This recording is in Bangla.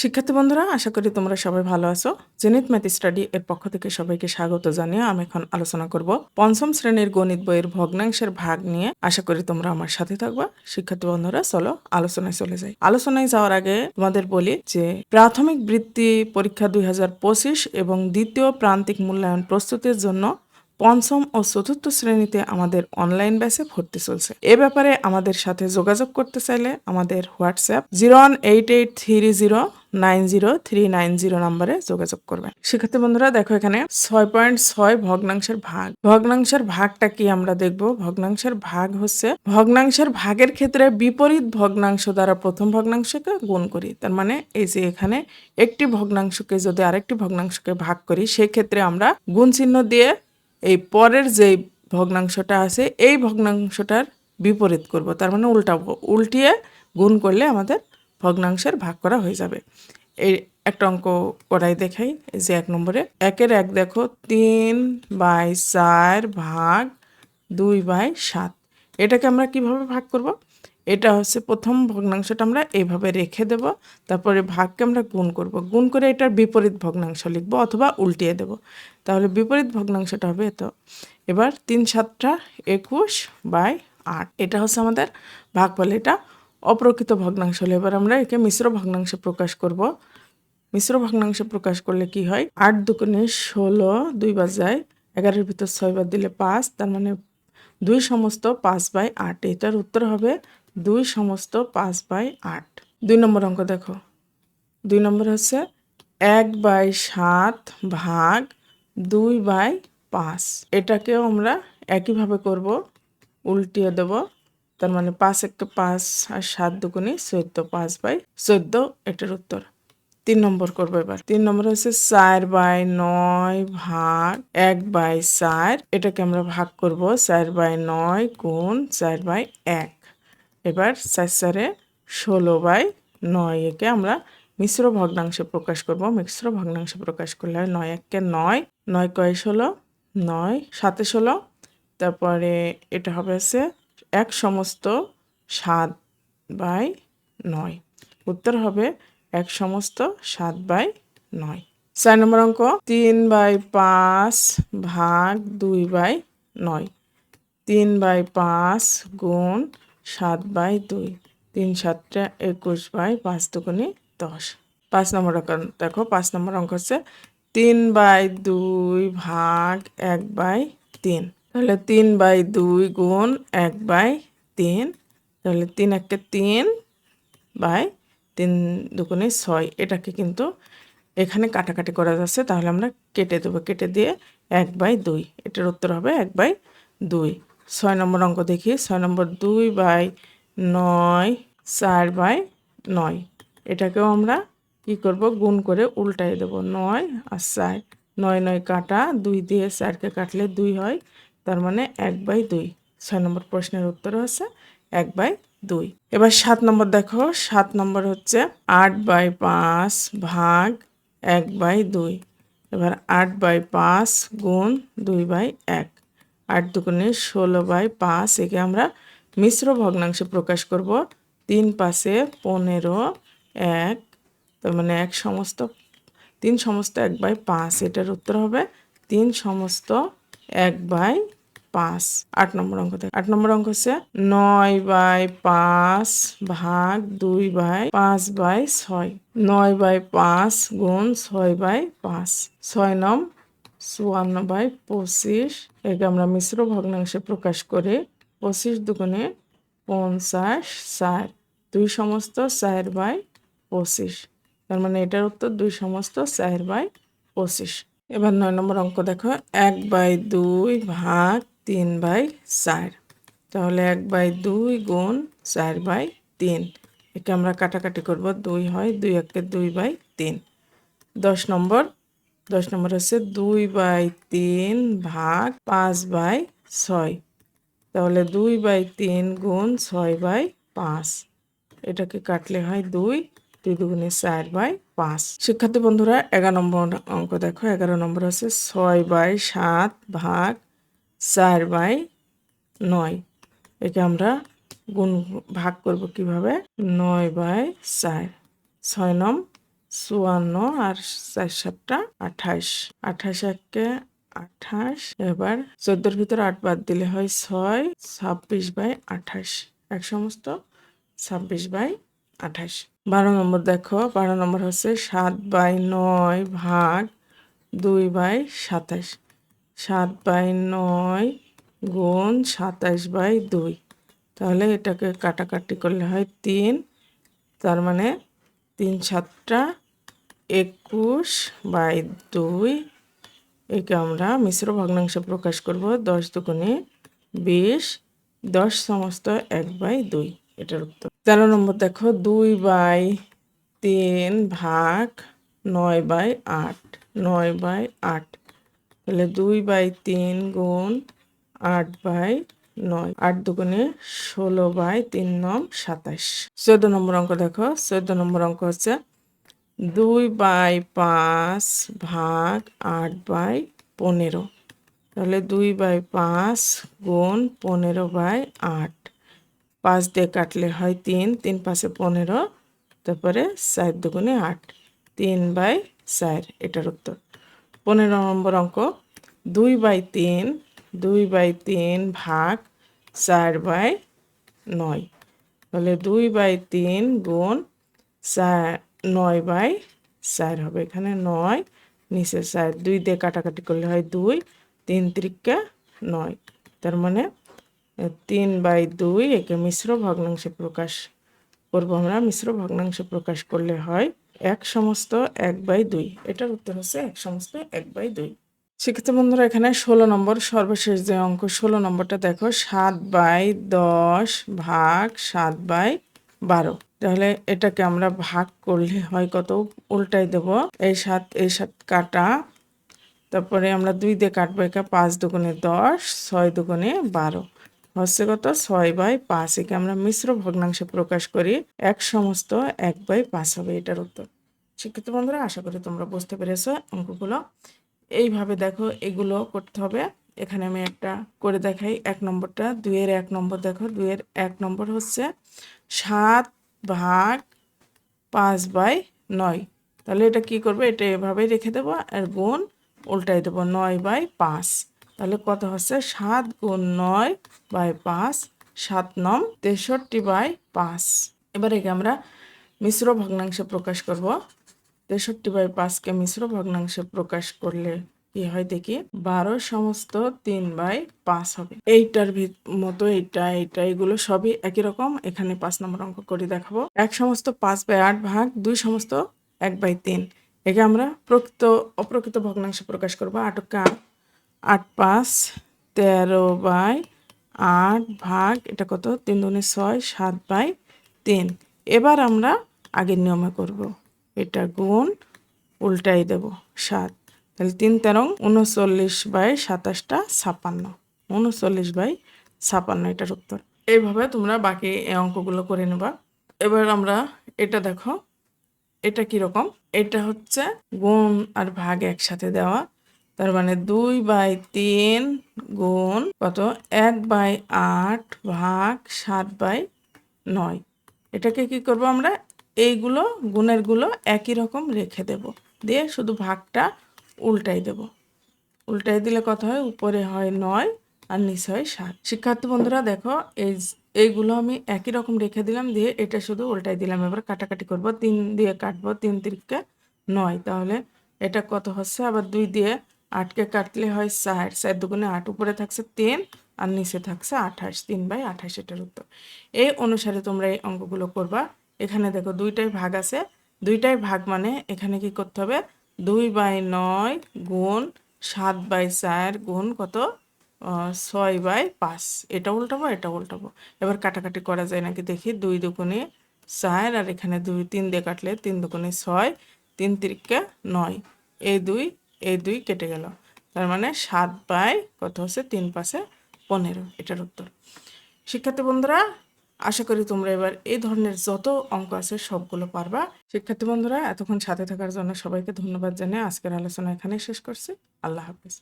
শিক্ষার্থী বন্ধুরা, আশা করি তোমরা সবাই ভালো আছো। জেনিত ম্যাথ স্টাডি এর পক্ষ থেকে সবাইকে স্বাগত জানিয়ে আমি এখন আলোচনা করব পঞ্চম শ্রেণির গণিত বইয়ের ভগ্নাংশের ভাগ নিয়ে। আশা করি তোমরা আমার সাথে থাকবা। শিক্ষার্থী বন্ধুরা, চলো আলোচনায় চলে যাই। আলোচনায় যাওয়ার আগে তোমাদের বলি যে, প্রাথমিক বৃত্তি পরীক্ষা দুই হাজার পঁচিশ এবং দ্বিতীয় প্রান্তিক মূল্যায়ন প্রস্তুতির জন্য পঞ্চম ও চতুর্থ শ্রেণীতে আমাদের অনলাইন ব্যাচে ভর্তি চলছে। এ ব্যাপারে আমাদের সাথে যোগাযোগ করতে চাইলে আমাদের WhatsApp zero one eight eight three zero nine zero three nine zero নাম্বারে যোগাযোগ করবেন। শিক্ষার্থী বন্ধুরা, দেখো এখানে ছয় পয়েন্ট ছয় ভগ্নাংশের ভাগ। ভগ্নাংশের ভাগটা কি আমরা দেখব? ভগ্নাংশের ভাগ হচ্ছে, ভগ্নাংশের ভাগের ক্ষেত্রে বিপরীত ভগ্নাংশ দ্বারা প্রথম ভগ্নাংশকে গুণ করি। তার মানে এই যে এখানে একটি ভগ্নাংশকে যদি আরেকটি ভগ্নাংশকে ভাগ করি, সেক্ষেত্রে আমরা গুণ চিহ্ন দিয়ে এই পরের যে ভগ্নাংশটা আছে, এই ভগ্নাংশটার বিপরীত করব। তার মানে উল্টাবো উল্টিয়ে গুণ করলে আমাদের ভগ্নাংশের ভাগ করা হয়ে যাবে। এই একটা অঙ্ক করাই দেখাই যে এক নম্বরে। একের এক দেখো, তিন বাই চার ভাগ দুই বাই সাত। এটাকে আমরা কীভাবে ভাগ করব? এটা হচ্ছে প্রথম ভগ্নাংশটা আমরা এইভাবে রেখে দেব। তারপরে ভাগকে আমরা গুণ করব। গুণ করে এটার বিপরীত ভগ্নাংশ লিখব অথবা উল্টিয়ে দেব। তাহলে বিপরীত ভগ্নাংশটা হবে তো এবার তিন সাতটা একুশ বাই আট। এটা হচ্ছে আমাদের ভাগ ভাগফল। এটা অপ্রকৃত ভগ্নাংশ হলে। এবার আমরা একে মিশ্র ভগ্নাংশে প্রকাশ করব। মিশ্র ভগ্নাংশে প্রকাশ করলে কি হয়? আট দুগুণে ষোলো দুই বাজায় এগারোর ভিতর ছয় বার দিলে পাঁচ। তার মানে দুই সমস্ত পাঁচ বাই আট। এটার উত্তর হবে দুই সমস্ত পাঁচ বাই আট। দুই নম্বর অঙ্ক দেখো। দুই নম্বর হচ্ছে এক বাই সাত ভাগ দুই বাই পাঁচ। এটাকেও আমরা একইভাবে করব, উল্টিয়ে দেব। তার মানে পাঁচ একটা পাঁচ আর সাত দুগুণে চোদ্দ, পাঁচ বাই চোদ্দ এটার উত্তর। তিন নম্বর করব এবার। তিন নম্বর হচ্ছে চার বাই নয় ভাগ এক বাই চার। এটাকে আমরা ভাগ করব চার বাই নয় গুণ চার বাই এক। এবার চার চারে ষোলো বাই নয় একে আমরা মিশ্র ভগ্নাংশে প্রকাশ করব। মিশ্র ভগ্নাংশে প্রকাশ করলে হয় নয় এককে নয়। নয় কয় ষোলো? নয়। সাতে ষোলো? তারপরে এটা হবে হচ্ছে এক সমস্ত সাত বাই নয়। উত্তর হবে এক সমস্ত সাত বাই নয়। চার নম্বর অঙ্ক, তিন বাই পাঁচ ভাগ দুই বাই নয়। তিন বাই পাঁচ গুণ সাত বাই দুই, তিন সাতটা একুশ বাই পাঁচ দুগুণে দশ। পাঁচ নম্বর অঙ্ক দেখো পাঁচ নম্বর অঙ্ক হচ্ছে তিন বাই দুই ভাগ এক বাই তিন। তাহলে তিন বাই দুই গুণ এক বাই তিন, তাহলে তিন একে তিন বাই তিন দুগুণে ছয়। এটাকে কিন্তু এখানে কাটাকাটি করা যাচ্ছে, তাহলে আমরা কেটে দেবো, কেটে দিয়ে এক বাই দুই। এটার উত্তর হবে এক বাই দুই। ছয় নম্বর অঙ্ক দেখি, ছয় নম্বর দুই বাই নয়, চার বাই নয়। এটাকেও আমরা কি করব? গুণ করে উল্টাই দেব। নয় আর চার। নয় নয় কাটা, দুই দিয়ে চারকে কাটলে দুই হয়, তার মানে এক বাই দুই। ছয় নম্বর প্রশ্নের উত্তর হচ্ছে এক বাই দুই। এবার সাত নম্বর দেখো, সাত নম্বর হচ্ছে আট বাই পাঁচ ভাগ এক বাই দুই। এবার আট বাই পাঁচ গুণ দুই বাই এক। আট দুগুণে ষোলো বাই পাঁচ, একে আমরা মিশ্র ভগ্নাংশে প্রকাশ করব। তিন পাশে পনেরো, এক, তার মানে এক সমস্ত, তিন সমস্ত এক বাই পাঁচ, এটার উত্তর হবে তিন সমস্ত এক বাই পাঁচ। আট নম্বর অঙ্ক থেকে আট নম্বর অঙ্ক হচ্ছে নয় বাই পাঁচ ভাগ দুই বাই পাঁচ বাই ছয়। নয় বাই পাঁচ গুণ ছয় বাই পাঁচ। ছয় নম চুয়ান্ন বাই পঁচিশ একে আমরা মিশ্র ভগ্নাংশে প্রকাশ করে পঁচিশ দুগুণে পঞ্চাশ চার দুই সমস্ত চার বাই পঁচিশ। তার মানে এটার উত্তর দুই সমস্ত চার বাই পঁচিশ। এবার নয় নম্বর অঙ্ক দেখো, এক বাই দুই ভাগ তিন বাই চার। তাহলে এক বাই দুই গুণ চার বাই তিন। একে আমরা কাটাকাটি করব, দুই হয় দুই একে দুই বাই তিন। দশ নম্বর দশ নম্বর হচ্ছে দুই বাই তিন ভাগ পাঁচ বাই ছয়। তাহলে দুই বাই তিন গুণ ছয় বাই পাঁচ। এটাকে কাটলে হয় দুই দুই দুগুণে চার বাই পাঁচ। শিক্ষার্থী বন্ধুরা, এগারো নম্বর অঙ্ক দেখো। এগারো নম্বর হচ্ছে ছয় বাই সাত ভাগ চার বাই নয়। একে আমরা গুণ ভাগ করব কীভাবে? নয় বাই চার। ছয় নম চুয়ান্ন, আর চার সাতটা আঠাশ। আঠাশ একে আঠাশ, এবার চোদ্দোর ভিতরে আট বাদ দিলে হয় ছয়, ছাব্বিশ বাই আঠাশ। এক সমস্ত ছাব্বিশ বাই আঠাশ। বারো নম্বর দেখো, বারো নম্বর হচ্ছে সাত বাই নয় ভাগ দুই বাই সাতাশ। সাত বাই নয় গুণ সাতাশ বাই দুই। তাহলে এটাকে কাটাকাটি করলে হয় তিন, তার মানে তিন সাতটা একুশ বাই দুই, একে আমরা মিশ্র ভগ্নাংশে প্রকাশ করব দশ দুগুণে বিশ, দশ সমস্ত এক বাই দুই, এটার উত্তর। তেরো নম্বর দেখো, দুই বাই তিন ভাগ নয় বাই আট, নয় বাই আট, তাহলে দুই বাই তিন গুণ আট বাই নয়, আট দুগুণে ষোলো বাই তিন নম সাতাশ। চোদ্দ নম্বর অঙ্ক দেখো, চোদ্দ নম্বর অঙ্ক হচ্ছে দুই বাই পাঁচ ভাগ আট বাই পনেরো। তাহলে দুই বাই পাঁচ গুণ পনেরো বাই আট। পাঁচ দিয়ে কাটলে হয় তিন তিন পাঁচে পনেরো, তারপরে চার দুগুণে আট, তিন বাই চার, এটার উত্তর। পনেরো নম্বর অঙ্ক, দুই বাই তিন, দুই বাই তিন ভাগ চার বাই নয়। তাহলে দুই বাই তিন গুণ চার নয় বাই চার হবে এখানে নয় নিচে চার। দুই দিয়ে কাটাকাটি করলে হয় দুই, তিন ত্রিকা নয়। তার মানে তিন বাই দুই একে মিশ্র ভগ্নাংশে প্রকাশ করব আমরা। মিশ্র ভগ্নাংশে প্রকাশ করলে হয় এক সমস্ত এক বাই দুই। এটার উত্তর হচ্ছে এক সমস্ত এক বাই দুই। শিক্ষিত বন্ধুরা, এখানে ষোলো নম্বর সর্বশেষ যে অঙ্ক, ষোলো নম্বরটা দেখো, সাত বাই দশ ভাগ সাত বাই বারো। তাহলে এটাকে আমরা ভাগ করলে হয় কত? উল্টাই দেব। এই সাত এই সাত কাটা। তারপরে আমরা দুই দিয়ে কাটবো একা পাঁচ দুগুণে দশ, ছয় দুগুণে বারো। হচ্ছে কত? ছয় বাই পাঁচ। একে আমরা মিশ্র ভগ্নাংশে প্রকাশ করি। এক সমস্ত এক বাই পাঁচ হবে এটার উত্তর। শিক্ষিত বন্ধুরা, আশা করি তোমরা বুঝতে পেরেছ অঙ্কগুলো। এইভাবে দেখো, এগুলো করতে হবে। এখানে আমি একটা করে দেখাই। এক নম্বরটা, দুইয়ের এক নম্বর দেখো, দুইয়ের এক নম্বর হচ্ছে সাত ভাগ পাঁচ বাই নয়। তাহলে এটা কি করবে? এটা এভাবেই রেখে দেবো আর গুণ উল্টাই দেবো নয় বাই পাঁচ। তাহলে কত হচ্ছে? সাত গুণ নয় বাই পাঁচ, সাত নম তেষট্টি বাই পাঁচ। এবার একে আমরা মিশ্র ভগ্নাংশে প্রকাশ করব। তেষট্টি বাই পাঁচকে মিশ্র ভগ্নাংশে প্রকাশ করলে কি হয় দেখি? বারো সমস্ত তিন বাই পাঁচ হবে। এইটার মতো এইটা এইটা, এগুলো সবই একই রকম। এখানে পাঁচ নম্বর অঙ্ক করে দেখাবো। এক সমস্ত পাঁচ বাই আট ভাগ দুই সমস্ত এক বাই তিন। একে আমরা প্রকৃত, অপ্রকৃত ভগ্নাংশে প্রকাশ করব। আটকা আট পাঁচ, তেরো বাই আট ভাগ, এটা কত? তিন দুনে ছয়, সাত বাই তিন। এবার আমরা আগের নিয়মে করব। এটা গুণ, উল্টাই দেব, সাত। তাহলে তিন তেরং, উনচল্লিশ বাই সাতাশটা ছাপান্ন। উনচল্লিশ বাই ছাপান্ন এটার উত্তর। এইভাবে তোমরা বাকি এই অঙ্কগুলো করে নেবা। এবার আমরা এটা দেখো, এটা কীরকম? এটা হচ্ছে গুণ আর ভাগ একসাথে দেওয়া। তার মানে দুই বাই তিন গুণ কত? এক বাই আট ভাগ সাত বাই নয়। এটাকে কি করব আমরা? এইগুলো গুণেরগুলো একই রকম রেখে দেব। দিয়ে শুধু ভাগটা উল্টাই দেব। উল্টাই দিলে কত হয়? উপরে হয় নয় আর নিচে হয় সাত। শিক্ষার্থী বন্ধুরা, দেখো, এই, এইগুলো আমি একই রকম রেখে দিলাম দিয়ে এটা শুধু উল্টাই দিলাম। এবার কাটাকাটি করব। তিন দিয়ে কাটবো, তিন তিরিকে নয়। তাহলে এটা কত হচ্ছে? আবার দুই দিয়ে আটকে কাটলে হয় চার চার দুগুণে আট, উপরে থাকছে তিন আর নিচে থাকছে আঠাশ। তিন বাই আঠাশ এটার উত্তর। এই অনুসারে তোমরা এই অঙ্কগুলো করবা। এখানে দেখো দুইটাই ভাগ আছে। দুইটাই ভাগ মানে এখানে কি করতে হবে? দুই বাই নয় গুণ সাত বাই চার গুণ কত? ছয় বাই পাঁচ। এটা উল্টাবো এটা উল্টাবো। এবার কাটাকাটি করা যায় নাকি? দেখি, দুই দুগুণে চার আর এখানে দুই, তিন দিয়ে কাটলে তিন দুগুণে ছয়, তিন তিরিকা নয়। এই দুই এই দুই কেটে গেল। তার মানে সাত বাই কত হচ্ছে? তিন পাশে পনেরো। এটার উত্তর। শিক্ষার্থী বন্ধুরা আশা করি তোমরা এবার এই ধরনের যত অঙ্ক আছে সবগুলো পারবা। শিক্ষার্থী বন্ধুরা, এতক্ষণ সাথে থাকার জন্য সবাইকে ধন্যবাদ জানিয়ে আজকের আলোচনা এখানে শেষ করছি। আল্লাহ হাফিজ।